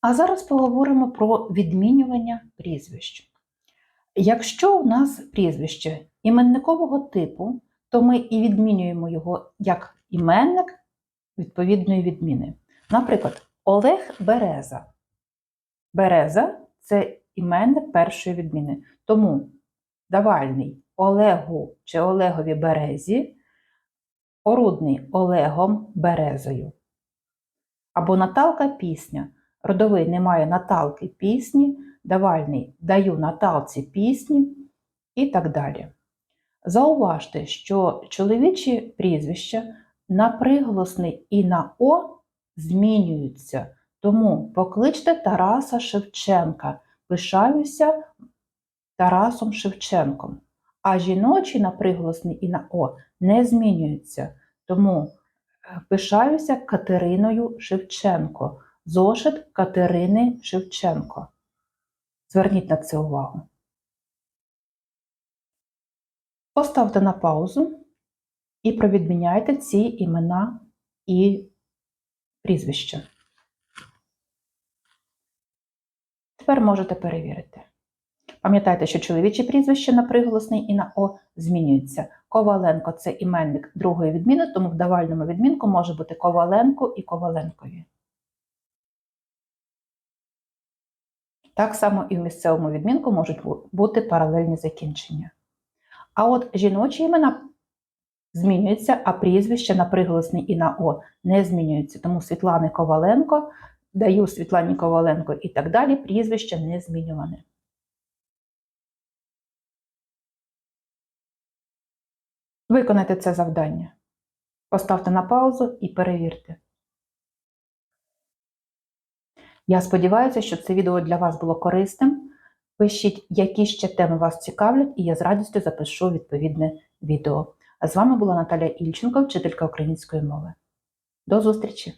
А зараз поговоримо про відмінювання прізвищ. Якщо у нас прізвище іменникового типу, то ми і відмінюємо його як іменник відповідної відміни. Наприклад, Олег Береза. Береза це іменник першої відміни. Тому давальний Олегу чи Олегові Березі, орудний Олегом Березою. Або Наталка пісня. Родовий немає Наталки пісні, давальний даю Наталці пісні і так далі. Зауважте, що чоловічі прізвища на приголосний і на О змінюються. Тому покличте Тараса Шевченка. Пишаюся Тарасом Шевченком. А жіночі на приголосний і на О не змінюються. Тому е, пишаюся Катериною Шевченко. Зошит Катерини Шевченко. Зверніть на це увагу. Поставте на паузу і провідміняйте ці імена і прізвища. Тепер можете перевірити. Пам'ятайте, що чоловічі прізвища на приголосний і на О змінюються. Коваленко це іменник другої відміни, тому в давальному відмінку може бути Коваленко і Коваленкові. Так само і в місцевому відмінку можуть бути паралельні закінчення. А от жіночі імена змінюються, а прізвища на приголосний і на О не змінюються. Тому Світлани Коваленко, даю Світлані Коваленко і так далі, прізвище не змінюване. Виконайте це завдання. Поставте на паузу і перевірте. Я сподіваюся, що це відео для вас було корисним. Пишіть, які ще теми вас цікавлять, і я з радістю запишу відповідне відео. А з вами була Наталя Ільченко, вчителька української мови. До зустрічі!